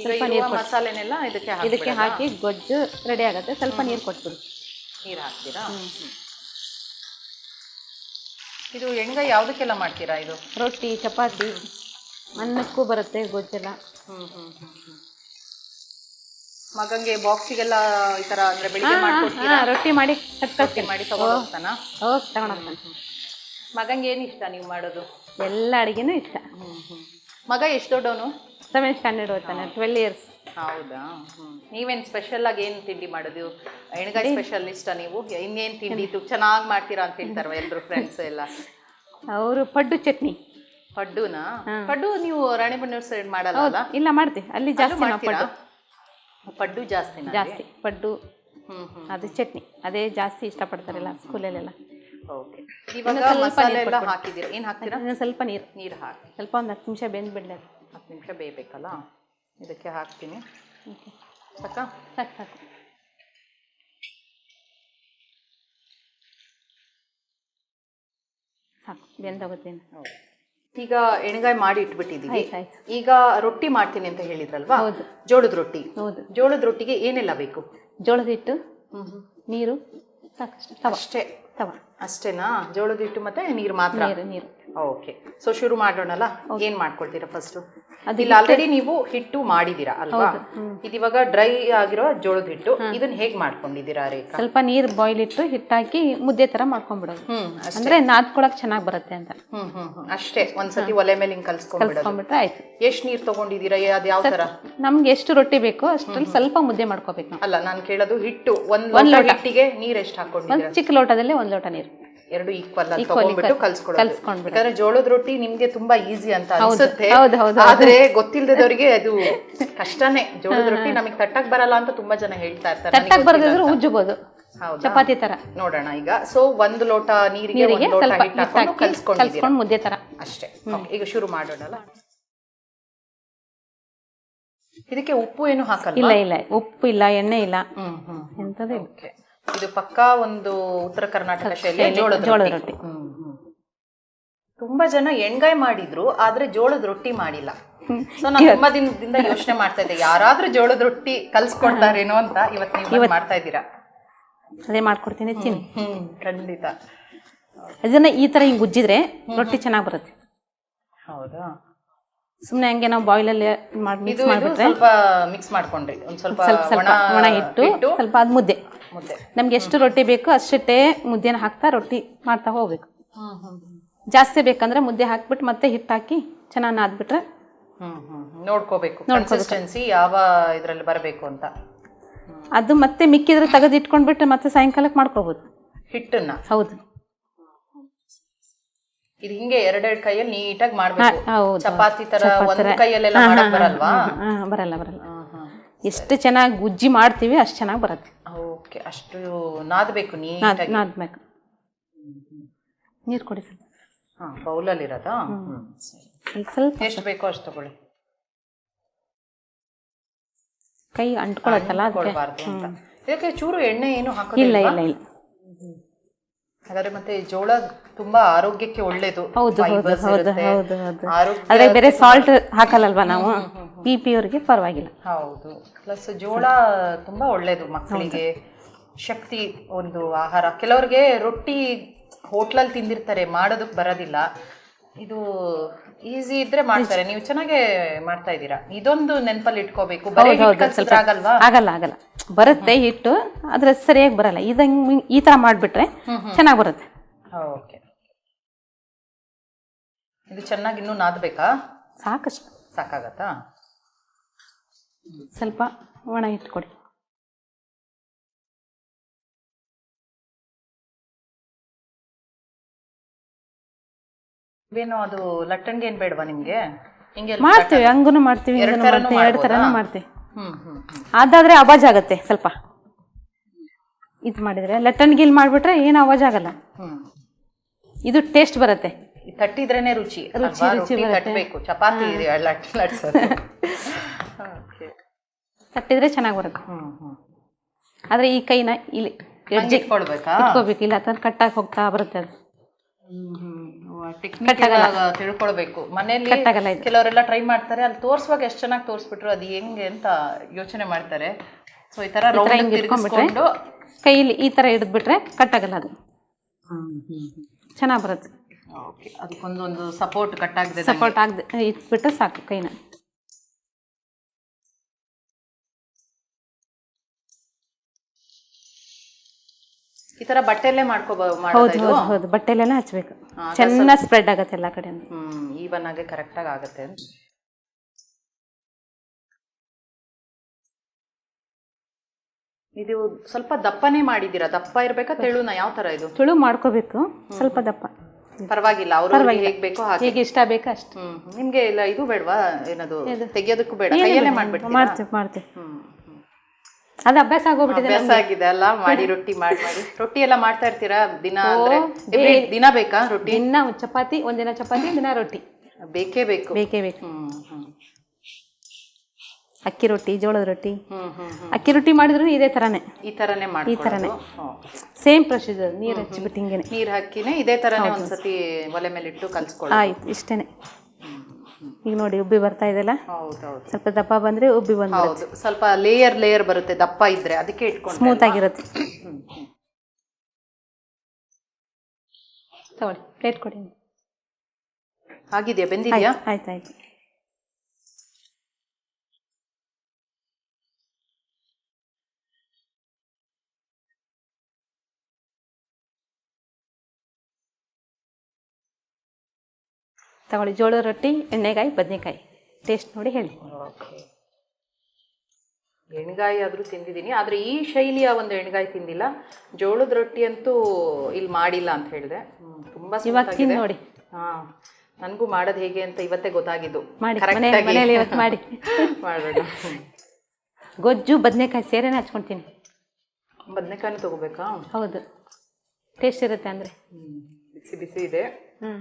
ಈಗ ನೀರು ಮಸಾಲೆನೆಲ್ಲ ಇದಕ್ಕೆ
ಇದಕ್ಕೆ ಹಾಕಿ ಗೊಜ್ಜು ರೆಡಿ ಆಗುತ್ತೆ. ಸ್ವಲ್ಪ ನೀರು ಕೊಟ್ಬಿಡಿ.
ನೀರು ಹಾಕ್ತೀರಾ? ಇದು ಎಣ್ಗಾಯಿ ಯಾವುದಕ್ಕೆಲ್ಲ ಮಾಡ್ತೀರಾ ಇದು?
ರೊಟ್ಟಿ ಚಪಾತಿ ಅನ್ನಕ್ಕೂ ಬರುತ್ತೆ ಗೊಜ್ಜೆಲ್ಲ.
ಹ್ಮ್ ಹ್ಮ್. ಮಗಂಗೆ ಬಾಕ್ಸಿಗೆಲ್ಲ ಈ ತರ ಅಂದ್ರೆ ಬೆಳಿಗ್ಗೆ ಮಾಡ್ಕೊಡ್ತೀರಾ
ಹಾಂ ರೊಟ್ಟಿ ಮಾಡಿ ಕಟ್ ಕಟ್ತೀನಿ.
ಮಾಡಿ ತಗೊಂಡು ಹೋಗ್ತಾನ?
ಹೋಗಿ
ಮಗಂಗೆ ಏನು ಇಷ್ಟ ನೀವು ಮಾಡೋದು?
ಎಲ್ಲ ಅಡುಗೆನೂ ಇಷ್ಟ.
ಮಗ ಎಷ್ಟು ದೊಡ್ಡವನು?
ಸೆವೆನ್ ಸ್ಟ್ಯಾಂಡರ್ಡ್ ಓದ್ತಾನೆ ಟ್ವೆಲ್ ಇಯರ್ಸ್
ಹೌದಾ? ನೀವೇನು ಸ್ಪೆಷಲ್ ಆಗಿ ಏನು ತಿಂಡಿ ಮಾಡೋದು? ಎಣ್ಗಾಯಿ ಸ್ಪೆಷಲಿಸ್ಟ ನೀವು? ಇನ್ನೇನ್ ತಿಂಡಿ ಇದು ಚೆನ್ನಾಗಿ ಮಾಡ್ತೀರಾ ಅಂತ ಹೇಳ್ತಾರ ಎಲ್ಲರು ಫ್ರೆಂಡ್ಸ್ ಎಲ್ಲ?
ಅವರು ಪಡ್ಡು ಚಟ್ನಿ.
ಪಡ್ಡುನಾ? ಪಡ್ಡು ನೀವು ರಾಣಿಬೆನ್ನೂರು ಸೈಡ್ ಮಾಡಲ್ಲ
ಇಲ್ಲ ಮಾಡ್ತೀವಿ. ಅಲ್ಲಿ ಜಾಸ್ತಿ ಪಡ್ಡು?
ಪಡ್ಡು ಜಾಸ್ತಿ
ಜಾಸ್ತಿ ಪಡ್ಡು
ಹ್ಮ್ ಹ್ಮ್.
ಅದು ಚಟ್ನಿ. ಅದೇ ಜಾಸ್ತಿ ಇಷ್ಟಪಡ್ತಾರಲ್ಲ ಸ್ಕೂಲಲ್ಲೆಲ್ಲ.
ಓಕೆ. ಇವಾಗ ಮಸಾಲೆ ಎಲ್ಲ ಹಾಕಿದ್ದೀರಾ? ಏನ್ ಹಾಕ್ತೀರಾ?
ಸ್ವಲ್ಪ ನೀರು.
ನೀರು ಹಾಕಿ.
ಸ್ವಲ್ಪ ಒಂದು ಹತ್ತು ನಿಮಿಷ ಬೆಂದ್ಬಿಡ್ಲಿ ಅದು.
ಹತ್ತು ನಿಮಿಷ ಬೇಯಬೇಕಲ್ಲ ಇದಕ್ಕೆ ಹಾಕ್ತೀನಿ. ಸಾಕ?
ಸಾಕು ಸಾಕು. ಸಾಕು ಬೆಂದೋಗುತ್ತೆ ಇನ್ನು.
ಈಗ ಎಣ್ಗಾಯಿ ಮಾಡಿ
ಆಯ್ತು
ಈಗ ರೊಟ್ಟಿ ಮಾಡ್ತೀನಿ ಅಂತ ಹೇಳಿದ್ರಲ್ವಾ. ಜೋಳದ ರೊಟ್ಟಿ.
ಹೌದು.
ಜೋಳದ ರೊಟ್ಟಿಗೆ ಏನೆಲ್ಲ ಬೇಕು?
ಜೋಳದ ಹಿಟ್ಟು ನೀರು ಸಾಕಷ್ಟು
ಅಷ್ಟೇ.
ತವ.
ಅಷ್ಟೇನಾ? ಜೋಳದ ಹಿಟ್ಟು ಮತ್ತೆ ನೀರು ಮಾತ್ರ?
ನೀರು ನೀರು.
ಓಕೆ ಸೊ ಶುರು ಮಾಡೋಣಲ್ಲ? ಏನ್ ಮಾಡ್ಕೊಳ್ತೀರಾ ಫಸ್ಟ್ ಇಲ್ಲಿ ಆಲ್ರೆಡಿ ನೀವು ಹಿಟ್ಟು ಮಾಡಿದೀರಾ ಅಲ್ವಾ? ಇದಿವಾಗ ಡ್ರೈ ಆಗಿರೋ ಜೋಳದ ಹಿಟ್ಟು. ಇದನ್ನ ಹೇಗ್ ಮಾಡ್ಕೊಂಡಿದ್ದೀರಾ ರೇಖಾ?
ಸ್ವಲ್ಪ ನೀರ್ ಬಾಯ್ಲ್ ಇಟ್ಟು ಹಿಟ್ಟಾಕಿ ಮುದ್ದೆ ತರ ಮಾಡ್ಕೊಂಡ್ಬಿಡೋದು. ಅಂದ್ರೆ ನಾದ್ಕೊಳಕ್ ಚೆನ್ನಾಗಿ ಬರುತ್ತೆ ಅಂತ.
ಹ್ಮ್ ಹ್ಮ್ ಅಷ್ಟೇ. ಒಂದ್ಸತಿ ಒಲೆ ಮೇಲೆ ಹಿಂಗ್
ಕಲ್ಸ್ಕೊಂಡ್ಬಿಟ್ರೆ ಆಯ್ತು.
ಎಷ್ಟ್ ನೀರ್ ತಗೊಂಡಿದ್ದೀರಾ? ಅದ್ ಯಾವ ತರ?
ನಮ್ಗೆ ಎಷ್ಟು ರೊಟ್ಟಿ ಬೇಕು ಅಷ್ಟ್ರಲ್ಲಿ ಸ್ವಲ್ಪ ಮುದ್ದೆ ಮಾಡ್ಕೋಬೇಕು
ಅಲ್ಲ ನಾನು ಕೇಳೋದು ಹಿಟ್ಟು. ಒಂದ್ ಲೋಟ ಹಿಟ್ಟಿಗೆ ನೀರ್ ಎಷ್ಟ್
ಹಾಕೊಂಡು ಚಿಕ್ಕ ಲೋಟದಲ್ಲಿ ಒಂದ್ ಲೋಟ ನೀರು.
ಎರಡು ಈಕ್ವಲ್ ಅಂತ ತಗೊಂಡ್ಬಿಟ್ಟು
ಕಲ್ಸ್ಕೊಳ್ಳೋದು.
ಯಾಕಂದ್ರೆ ಜೋಳದ ರೊಟ್ಟಿ ನಿಮ್ಗೆ ತುಂಬಾ ಈಸಿ ಅಂತ ಅನ್ಸುತ್ತೆ. ಆದ್ರೆ ಗೊತ್ತಿಲ್ಲದವರಿಗೆ ಅದು ಕಷ್ಟನೇ. ಜೋಳದ ರೊಟ್ಟಿ ನಮಗೆ ತಟ್ಟಕ್ ಬರಲ್ಲ ಅಂತ ತುಂಬಾ ಜನ ಹೇಳ್ತಾ ಇರ್ತಾರೆ.
ತಟ್ಟಕ್ ಬರದಿದ್ರೆ ಉಜ್ಜಬಹುದು
ಹೌದಾ?
ಚಪಾತಿ ತರ.
ನೋಡೋಣ ಈಗ. ಸೊ ಒಂದ್ ಲೋಟ ನೀರಿಗೆ
ನೀರಿಗೆ
ಲೋಟ ಹಿಟ್ಟು ಹಾಕೊಂಡು
ಕಲ್ಸ್ಕೊಂಡು ಮುದ್ದೆ ತರ.
ಅಷ್ಟೇ. ಈಗ ಶುರು ಮಾಡೋಣಲ್ಲ. ಇದಕ್ಕೆ ಉಪ್ಪು ಏನು ಹಾಕಲ್ಲ
ಇಲ್ಲ ಇಲ್ಲ. ಉಪ್ಪು ಇಲ್ಲ ಎಣ್ಣೆ ಇಲ್ಲ.
ಹ್ಮ್ ಹ್ಮ್.
ಎಂತದೇ
Okay. ಇದು ಪಕ್ಕಾ ಒಂದು ಉತ್ತರ ಕರ್ನಾಟಕ ಶೈಲಿಯ ಜೋಳದ ರೊಟ್ಟಿ. ತುಂಬಾ ಜನ ಎಣ್ಗಾಯಿ ಮಾಡಿದ್ರು ಆದ್ರೆ ಜೋಳದ ರೊಟ್ಟಿ ಮಾಡಿಲ್ಲ. ಸೊ ನಾನು ತುಂಬಾ ದಿನದಿಂದ ಯೋಚನೆ ಮಾಡ್ತಾ ಇದ್ದೆ ಯಾರಾದ್ರೂ ಜೋಳದ ರೊಟ್ಟಿ ಕಲ್ಸ್ಕೊಡ್ತಾರೇನೋ ಅಂತ ಇವತ್ತು ನೀವು ಮಾಡ್ತಾ ಇದ್ದೀರಾ?
ಅದೇ ಮಾಡ್ಕೊಡ್ತೀನಿ ತಿನ್ನಿ.
ಖಂಡಿತ.
ಅದನ್ನ ಈ ತರ ಹಿಂಗ್ ಉಜ್ಜಿದ್ರೆ ರೊಟ್ಟಿ ಚೆನ್ನಾಗಿ ಬರುತ್ತೆ.
ಹೌದಾ?
ಸುಮ್ನೆ ಹಂಗೆ ನಾವು ಬಾಯ್ಲಲ್ಲಿ ಮಾಡಿ ಮಿಕ್ಸ್ ಮಾಡ್ಬಿಟ್ರೆ
ಸ್ವಲ್ಪ ಮಿಕ್ಸ್ ಮಾಡ್ಕೊಂಡ್ರಿ. ಒಂದ್ ಸ್ವಲ್ಪ
ಸ್ವಲ್ಪ
ಒಣ
ಇಟ್ಟು ಹಿಟ್ಟು ಸ್ವಲ್ಪ ಅದು ಮುದ್ದೆ ನಮ್ಗೆ ಎಷ್ಟು ರೊಟ್ಟಿ ಬೇಕು ಅಷ್ಟೇ ಮುದ್ದೆನ ಹಾಕ್ತಾ ರೊಟ್ಟಿ ಮಾಡ್ತಾ ಹೋಗ್ಬೇಕು. ಜಾಸ್ತಿ ಬೇಕಂದ್ರೆ ಮುದ್ದೆ ಹಾಕ್ಬಿಟ್ಟು ಮತ್ತೆ ಹಿಟ್ಟು ಹಾಕಿ ಚೆನ್ನಾಗಿ ನಾದ್ಬಿಟ್ರೆ
ಹ್ಮ್ ಹ್ಮ್ ನೋಡ್ಕೋಬೇಕು. ಕನ್ಸಿಸ್ಟೆನ್ಸಿ ಯಾವ ಇದರಲ್ಲಿ ಬರಬೇಕು ಅಂತ.
ಅದು ಮತ್ತೆ ಮಿಕ್ಕಿದ್ರೆ ತೆಗೆದು ಮತ್ತೆ ಸಾಯಂಕಾಲಕ್ಕೆ ಮಾಡ್ಕೋಬಹುದು
ಹಿಟ್ಟನ್ನ.
ಹೌದು.
ಇದು ಹಿಂಗೆ ಎರಡೆರಡು ಕೈಯಲ್ಲಿ ನೀಟಾಗಿ ಮಾಡ್ಬೇಕು. ಚಪಾತಿ ತರ ಒಂದು ಕೈಯಲ್ಲೆಲ್ಲ ಮಾಡಕ್ ಬರಲ್ವಾ?
ಬರಲ್ಲ ಬರಲ್ಲ. ಎಷ್ಟು ಚೆನ್ನಾಗಿ ಗುಜ್ಜಿ ಮಾಡ್ತೀವಿ ಅಷ್ಟು ಚೆನ್ನಾಗಿ ಬರುತ್ತೆ.
ಓಕೆ ಅಷ್ಟು ನಾದಬೇಕು
ನಾದ್
ನೀಟಾಗಿ?
ನಾದ್ಬೇಕು. ನೀರು ಕೊಡಿ ಸ್ವಲ್ಪ.
ಹಾ ಬೌಲಲ್ಲಿ ಇರೋದಾ ಸರಿ.
ಸ್ವಲ್ಪ
ಎಷ್ಟು ಬೇಕೋ ಅಷ್ಟು ತಗೊಳ್ಳಿ.
ಕೈ ಅಂಟ್ಕೊಳತ್ತಲ್ಲ ಅದಕ್ಕೆ?
ಕೊಡಬಾರ್ದು ಅಂತ. ಇದಕ್ಕೆ ಚೂರು ಎಣ್ಣೆ ಏನು
ಇಲ್ಲ
ಹಾಕೋದಿಲ್ಲ
ಇಲ್ಲ ಇಲ್ಲ.
ಹಾಗಾದ್ರೆ ಮತ್ತೆ ಜೋಳ ತುಂಬಾ ಆರೋಗ್ಯಕ್ಕೆ ಒಳ್ಳೇದು.
ಹೌದು ಹೌದು
Fibers
ಹೌದು
ಇರುತ್ತೆ.
ಹೌದು ಹೌದು.
ಆರೋಗ್ಯ
ಅದ್ರಾಗ ಬೇರೆ ಸಾಲ್ಟ್ ಹಾಕಲ್ಲಲ್ವಾ ನಾವು? ಬಿ ಪಿ ಅವರಿಗೆ ಪರವಾಗಿಲ್ಲ.
ಹೌದು. ಪ್ಲಸ್ ಜೋಳ ತುಂಬಾ ಒಳ್ಳೇದು ಮಕ್ಕಳಿಗೆ ಶಕ್ತಿ ಒಂದು ಆಹಾರ. ಕೆಲವರಿಗೆ ರೊಟ್ಟಿ ಹೋಟ್ಲಲ್ಲಿ ತಿಂದಿರ್ತಾರೆ ಮಾಡೋದಕ್ಕೆ ಬರೋದಿಲ್ಲ. ಇದು ಈಸಿ ಇದ್ರೆ ಮಾಡ್ತಾರೆ. ನೀವು ಚೆನ್ನಾಗೆ ಮಾಡ್ತಾ ಇದ್ದೀರಾ? ಇದೊಂದು ನೆನಪಲ್ಲಿ ಇಟ್ಕೋಬೇಕು. ಆಗಲ್ವಾ?
ಆಗಲ್ಲ ಆಗಲ್ಲ. ಬರುತ್ತೆ ಹಿಟ್ಟು ಆದ್ರೆ ಸರಿಯಾಗಿ ಬರಲ್ಲ. ಇದಂಗ್ ಈ ತರ ಮಾಡ್ಬಿಟ್ರೆ ಚೆನ್ನಾಗಿ ಬರುತ್ತೆ.
ಓಕೆ. ಇದು ಚೆನ್ನಾಗಿ ಇನ್ನೂ ನಾದಬೇಕಾ?
ಸಾಕಷ್ಟು.
ಸಾಕಾಗತ್ತಾ?
ಸ್ವಲ್ಪ ಒಣ ಇಟ್ಕೊಡಿ.
ಏನು ಅದು ಲಟ್ಟಣಿಗೆ ಏನು ಬೇಡವಾ ನಿಮಗೆ? ಹಿಂಗೆ
ಮಾಡ್ತೀವಿ ಹಂಗೂ ಮಾಡ್ತೀವಿ
ಎರಡ್
ಮಾಡ್ತೀವಿ ಎರಡು? ಥರನೂ ಮಾಡ್ತೀವಿ. ಅದಾದ್ರೆ ಅವಾಜ್ ಆಗತ್ತೆ ಸ್ವಲ್ಪ. ಇದು ಮಾಡಿದ್ರೆ ಇಲ್ಲಿ ಮಾಡ್ಬಿಟ್ರೆ ಏನು ಅವಾಜ್ ಆಗಲ್ಲ. ಇದು ಟೇಸ್ಟ್ ಬರುತ್ತೆ.
ತಟ್ಟಿದ್ರೇನೆ ರುಚಿ. ರುಚಿ ರೊಟ್ಟಿ ತಟ್ಟಬೇಕು ಚಪಾತಿ ಲಟ್ಸೋದು. (laughs)
ತಟ್ಟಿದ್ರೆ ಚೆನ್ನಾಗಿ ಬರುತ್ತೆ. ಆದ್ರೆ ಈ ಕೈನ ಇಲ್ಲಿ
ಹಂಗೆ ಇಟ್ಕೊಳ್ಬೇಕಾ?
ಇಟ್ಕೋಬೇಕು ಇಲ್ಲ ತಂದು ಕಟ್ಟಾಗಿ ಹೋಗ್ತಾ ಬರುತ್ತೆ ಅದು.
ತಿಳ್ಕೊಳ್ಬೇಕು. ಮನೆಯಲ್ಲಿ. ಕೆಲವರೆಲ್ಲ ಟ್ರೈ ಮಾಡ್ತಾರೆ ಅಲ್ಲಿ ತೋರಿಸುವಾಗ ಎಷ್ಟು ಚೆನ್ನಾಗಿ ತೋರಿಸ್ಬಿಟ್ರು ಅದು ಹೆಂಗೆ ಅಂತ ಯೋಚನೆ ಮಾಡ್ತಾರೆ. ಸೊ ಈ ತರ ರೌಂಡ್
ಇಟ್ಕೊಂಡ್ಬಿಟ್ರೆ ಕೈಲಿ ಈ ಥರ ಹಿಡಿದ್ಬಿಟ್ರೆ ಕಟ್ಟಾಗಲ್ಲ ಅದು. ಚೆನ್ನಾಗಿ ಬರುತ್ತೆ.
ಓಕೆ. ಅದಕ್ಕೊಂದೊಂದು ಸಪೋರ್ಟ್ ಕಟ್ಟಾಗದೆ
ಸಪೋರ್ಟ್ ಆಗದೆ ಇಟ್ಬಿಟ್ರೆ ಸಾಕು ಕೈನ.
ಈ ತರ ಬಟ್ಟೆಲ್ಲೇ ಮಾಡ್ಕೋ
ಹೌದು
ಮಾಡೋದು
ಹೌದು ಹೌದು. ಬಟ್ಟೆಲೆಲ್ಲ ಹಚ್ಬೇಕು. ಚೆನ್ನಾಗಿ ಸ್ಪ್ರೆಡ್ ಆಗುತ್ತೆ ಎಲ್ಲ ಕಡೆ
ಹ್ಮ್ ಈವನ್ ಆಗಿ ಕರೆಕ್ಟ್ ಆಗಿ ಆಗುತ್ತೆ. ಇದು ಸ್ವಲ್ಪ ದಪ್ಪನೇ ಮಾಡಿದ್ದೀರಾ? ದಪ್ಪ ಇರ್ಬೇಕಾ ತೆಳುನ? ಯಾವ ತರ ಇದು?
ತುಳು ಮಾಡ್ಕೋಬೇಕು. ಸ್ವಲ್ಪ ದಪ್ಪ.
ಪರವಾಗಿಲ್ಲ ಅವ್ರು ಹೇಗ್ ಬೇಕೋ ಹಾಗೆ.
ಹೇಗೆ ಇಷ್ಟ ಬೇಕು ಅಷ್ಟು.
ನಿಮ್ಗೆ ಇಲ್ಲ ಇದು ಬೇಡವಾ? ಏನದು? ತೆಗಿಯೋದಕ್ಕೂ ಬೇಡ ಕೈಯಲ್ಲೇ ಮಾಡ್ತೇವೆ
ಮಾಡ್ತೀವಿ ಮಾಡ್ತೀವಿ.
ಹ್ಮ್ ಹ್ಮ್.
ಅದು ಅಭ್ಯಾಸ ಆಗೋಗ್ಬಿಟ್ಟಿದೆ
ಅಭ್ಯಾಸ ಆಗಿದೆ ಅಲ್ಲ ಮಾಡಿ ರೊಟ್ಟಿ ಮಾಡಿ ಮಾಡಿ. ರೊಟ್ಟಿ ಎಲ್ಲ ಮಾಡ್ತಾ ಇರ್ತೀರಾ ದಿನ ಅಂದ್ರೆ? every ದಿನ ಬೇಕಾ ರೊಟ್ಟಿ?
ದಿನ ಒಂದ್ ಚಪಾತಿ ಒಂದಿನ ಚಪಾತಿ ದಿನ ರೊಟ್ಟಿ.
ಬೇಕೇ ಬೇಕು.
ಬೇಕೇ ಬೇಕು.
ಹ್ಮ್ ಹ್ಮ್.
ಅಕ್ಕಿ ರೊಟ್ಟಿ ಜೋಳದ ರೊಟ್ಟಿ.
ಹ್ಮ್ ಹ್ಮ್ ಹ್ಮ್.
ಅಕ್ಕಿ ರೊಟ್ಟಿ ಮಾಡಿದ್ರು ಇದೇ ತರಾನೇ.
ಈ ತರನೇ ಈ ಹ್ಮ್.
ಸೇಮ್ ಪ್ರೊಸೀಜರ್ ನೀರು ಹಚ್ಚಿಬಿಟ್ಟು ಹಿಂಗೇನೆ
ನೀರ್ ಹಾಕಿನೇ ಇದೇ ತರನೇ ಒಂದ್ಸತಿ ಒಲೆ ಮೇಲೆ ಇಟ್ಟು ಕಲ್ಸ್ಕೊಳ್ಳಿ
ಆಯ್ತು ಇಷ್ಟೇನೆ. ಈಗ ನೋಡಿ ಉಬ್ಬಿ ಬರ್ತಾ ಇದೆಲ್ಲ ಸ್ವಲ್ಪ ದಪ್ಪ ಬಂದ್ರೆ ಉಬ್ಬಿ ಬಂದು
ಸ್ವಲ್ಪ ಲೇಯರ್ ಲೇಯರ್ ಬರುತ್ತೆ ದಪ್ಪ ಇದ್ರೆ ಅದಕ್ಕೆ ಇಟ್ಕೊಂಡು
ಸ್ಮೂತ್ ಆಗಿರುತ್ತೆ. ತಗೊಳ್ಳಿ ಪ್ಲೇಟ್ ಕೊಡಿ.
ಆಗಿದೆಯಾ ಬೆಂದಿದ್ಯಾ?
ಆಯ್ತು. ತಗೊಳ್ಳಿ ಜೋಳದ ರೊಟ್ಟಿ ಎಣ್ಣೆಗಾಯಿ ಬದನೆಕಾಯಿ. ಟೇಸ್ಟ್ ನೋಡಿ ಹೇಳಿ.
ಓಕೆ ಎಣ್ಗಾಯಿ ಆದರೂ ತಿಂದಿದ್ದೀನಿ. ಆದರೆ ಈ ಶೈಲಿಯ ಒಂದು ಎಣ್ಗಾಯಿ ತಿಂದಿಲ್ಲ. ಜೋಳದ ರೊಟ್ಟಿ ಅಂತೂ ಇಲ್ಲಿ ಮಾಡಿಲ್ಲ ಅಂತ ಹೇಳಿದೆ. ತುಂಬ
ಇವಾಗ ತಿಂದು ನೋಡಿ.
ಹಾಂ ನನಗೂ ಮಾಡೋದು ಹೇಗೆ ಅಂತ ಇವತ್ತೇ ಗೊತ್ತಾಗಿದ್ದು.
ಮಾಡಿ ಮನೇಲಿ ಇವತ್ತು ಮಾಡಿ. (laughs)
ಮಾಡೋಣ.
ಗೊಜ್ಜು ಬದನೆಕಾಯಿ ಸೇರೇನೆ ಹಚ್ಕೊಳ್ತೀನಿ
ಬದನೆಕಾಯಿನೂ ತಗೋಬೇಕಾ?
ಹೌದು. ಟೇಸ್ಟ್ ಇರುತ್ತೆ ಅಂದರೆ.
ಬಿಸಿ ಬಿಸಿ ಇದೆ.
ಹ್ಞೂ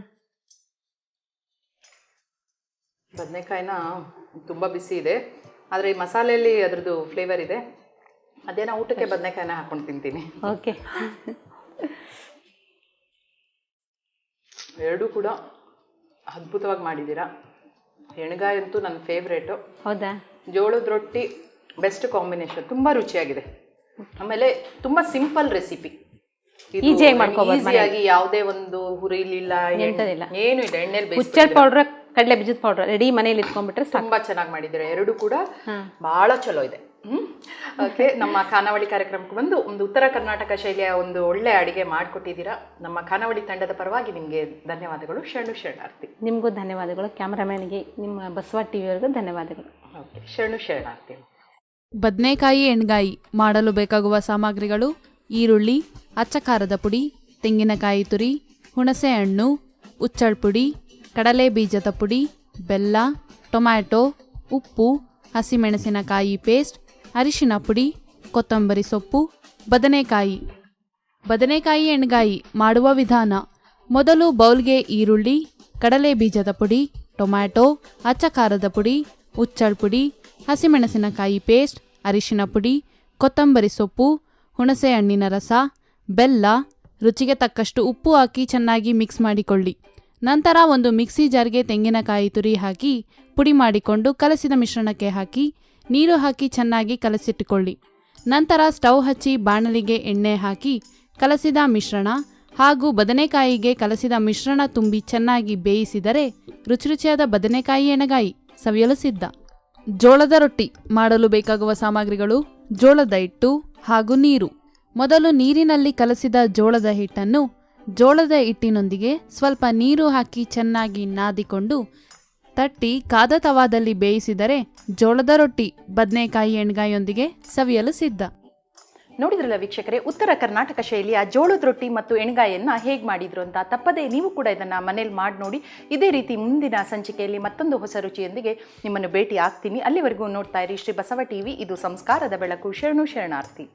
ಬದನೆಕಾಯಿನ ತುಂಬ ಬಿಸಿ ಇದೆ. ಆದರೆ ಈ ಮಸಾಲೆಯಲ್ಲಿ ಅದರದ್ದು ಫ್ಲೇವರ್ ಇದೆ. ಅದೇನೋ ಊಟಕ್ಕೆ ಬದನೆಕಾಯಿನ ಹಾಕೊಂಡು ತಿಂತೀನಿ.
ಓಕೆ
ಎರಡೂ ಕೂಡ ಅದ್ಭುತವಾಗಿ ಮಾಡಿದ್ದೀರಾ. ಎಣ್ಗಾಯಿ ಅಂತೂ ನನ್ನ ಫೇವ್ರೇಟು
ಹೌದಾ?
ಜೋಳದ ರೊಟ್ಟಿ ಬೆಸ್ಟ್ ಕಾಂಬಿನೇಷನ್ ತುಂಬ ರುಚಿಯಾಗಿದೆ. ಆಮೇಲೆ ತುಂಬ ಸಿಂಪಲ್ ರೆಸಿಪಿ ಈಸಿಯಾಗಿ ಯಾವುದೇ ಒಂದು ಹುರಿಲಿಲ್ಲ. ಏನು ಇಲ್ಲ ಎಣ್ಣೆಲಿ
ಹುಚ್ಚಲ್ ಪೌಡ್ರ್ ಕಡಲೆ ಬೀಜದ ಪೌಡರ್ ರೆಡಿ ಮನೇಲಿ ಇಟ್ಕೊಂಡ್ಬಿಟ್ರೆ
ತುಂಬಾ ಚೆನ್ನಾಗಿ ಮಾಡಿದ್ದೀರಾ? ಎರಡು ಕೂಡ ಬಹಳ ಚಲೋ ಇದೆ. ಹ್ಮ್? ಓಕೆ ನಮ್ಮ ಖಾನಾವಳಿ ಕಾರ್ಯಕ್ರಮಕ್ಕೆ ಬಂದು ಒಂದು ಉತ್ತರ ಕರ್ನಾಟಕ ಶೈಲಿಯ ಒಂದು ಒಳ್ಳೆ ಅಡಿಗೆ ಮಾಡಿಕೊಟ್ಟಿದ್ದೀರಾ. ನಮ್ಮ ಖಾನಾವಳಿ ತಂಡದ ಪರವಾಗಿ ನಿಮಗೆ ಧನ್ಯವಾದಗಳು. ಶರಣು ಶರಣಾರ್ಥಿ.
ನಿಮಗೂ ಧನ್ಯವಾದಗಳು. ಕ್ಯಾಮ್ರಾಮ್ಯಾನ್ಗೆ ನಿಮ್ಮ ಬಸವ ಟಿವಿಯವರೆಗೂ ಧನ್ಯವಾದಗಳು.
ಓಕೆ ಶರಣು ಶರಣಾರ್ಥಿ.
ಬದನೆಕಾಯಿ ಎಣ್ಗಾಯಿ ಮಾಡಲು ಬೇಕಾಗುವ ಸಾಮಗ್ರಿಗಳು ಈರುಳ್ಳಿ ಅಚ್ಚ ಖಾರದ ಪುಡಿ ತೆಂಗಿನಕಾಯಿ ತುರಿ ಹುಣಸೆ ಹಣ್ಣು ಉಚ್ಚಳ ಪುಡಿ ಕಡಲೆ ಬೀಜದ ಪುಡಿ, ಬೆಲ್ಲ, ಟೊಮ್ಯಾಟೊ, ಉಪ್ಪು, ಹಸಿಮೆಣಸಿನಕಾಯಿ ಪೇಸ್ಟ್, ಅರಿಶಿನ ಪುಡಿ, ಕೊತ್ತಂಬರಿ ಸೊಪ್ಪು, ಬದನೆಕಾಯಿ. ಬದನೆಕಾಯಿ ಎಣ್ಗಾಯಿ ಮಾಡುವ ವಿಧಾನ. ಮೊದಲು ಬೌಲ್ಗೆ ಈರುಳ್ಳಿ ಕಡಲೆ ಬೀಜದ ಪುಡಿ, ಟೊಮ್ಯಾಟೊ ಅಚ್ಚ ಖಾರದ ಪುಡಿ ಉಚ್ಚಳ ಪುಡಿ, ಹಸಿಮೆಣಸಿನಕಾಯಿ ಪೇಸ್ಟ್, ಅರಿಶಿನ ಪುಡಿ, ಕೊತ್ತಂಬರಿ ಸೊಪ್ಪು ಹುಣಸೆ ಹಣ್ಣಿನ ರಸ, ಬೆಲ್ಲ, ರುಚಿಗೆ ತಕ್ಕಷ್ಟು ಉಪ್ಪು ಹಾಕಿ ಚೆನ್ನಾಗಿ ಮಿಕ್ಸ್ ಮಾಡಿಕೊಳ್ಳಿ. ನಂತರ ಒಂದು ಮಿಕ್ಸಿ ಜಾರ್ಗೆ ತೆಂಗಿನಕಾಯಿ ತುರಿ ಹಾಕಿ, ಪುಡಿ ಮಾಡಿಕೊಂಡು ಕಲಸಿದ ಮಿಶ್ರಣಕ್ಕೆ ಹಾಕಿ, ನೀರು ಹಾಕಿ ಚೆನ್ನಾಗಿ ಕಲಸಿಟ್ಟುಕೊಳ್ಳಿ. ನಂತರ ಸ್ಟವ್ ಹಚ್ಚಿ ಬಾಣಲಿಗೆ ಎಣ್ಣೆ ಹಾಕಿ, ಕಲಸಿದ ಮಿಶ್ರಣ ಹಾಗೂ ಬದನೆಕಾಯಿಗೆ ಕಲಸಿದ ಮಿಶ್ರಣ ತುಂಬಿ ಚೆನ್ನಾಗಿ ಬೇಯಿಸಿದರೆ ರುಚಿ ರುಚಿಯಾದ ಬದನೆಕಾಯಿ ಎಣಗಾಯಿ ಸವಿಯಲು ಸಿದ್ಧ. ಜೋಳದ ರೊಟ್ಟಿ ಮಾಡಲು ಬೇಕಾಗುವ ಸಾಮಗ್ರಿಗಳು ಜೋಳದ ಹಿಟ್ಟು ಹಾಗೂ ನೀರು. ಮೊದಲು ನೀರಿನಲ್ಲಿ ಕಲಸಿದ ಜೋಳದ ಹಿಟ್ಟನ್ನು ಜೋಳದ ಹಿಟ್ಟಿನೊಂದಿಗೆ ಸ್ವಲ್ಪ ನೀರು ಹಾಕಿ ಚೆನ್ನಾಗಿ ನಾದಿಕೊಂಡು ತಟ್ಟಿ ಕಾದ ತವಾದಲ್ಲಿ ಬೇಯಿಸಿದರೆ ಜೋಳದ ರೊಟ್ಟಿ ಬದನೆಕಾಯಿ ಎಣ್ಗಾಯಿಯೊಂದಿಗೆ ಸವಿಯಲು ಸಿದ್ಧ.
ನೋಡಿದ್ರಲ್ಲ ವೀಕ್ಷಕರೇ, ಉತ್ತರ ಕರ್ನಾಟಕ ಶೈಲಿಯ ಜೋಳದ ರೊಟ್ಟಿ ಮತ್ತು ಎಣ್ಗಾಯನ್ನು ಹೇಗೆ ಮಾಡಿದ್ರು ಅಂತ ತಪ್ಪದೇ ನೀವು ಕೂಡ ಇದನ್ನು ಮನೇಲಿ ಮಾಡಿ ನೋಡಿ. ಇದೇ ರೀತಿ ಮುಂದಿನ ಸಂಚಿಕೆಯಲ್ಲಿ ಮತ್ತೊಂದು ಹೊಸ ರುಚಿಯೊಂದಿಗೆ ನಿಮ್ಮನ್ನು ಭೇಟಿ ಆಗ್ತೀನಿ ಅಲ್ಲಿವರೆಗೂ ನೋಡ್ತಾ ಇರಿ ಶ್ರೀ ಬಸವ ಟಿವಿ, ಇದು ಸಂಸ್ಕಾರದ ಬೆಳಕು. ಶರಣು ಶರಣಾರ್ಥಿ.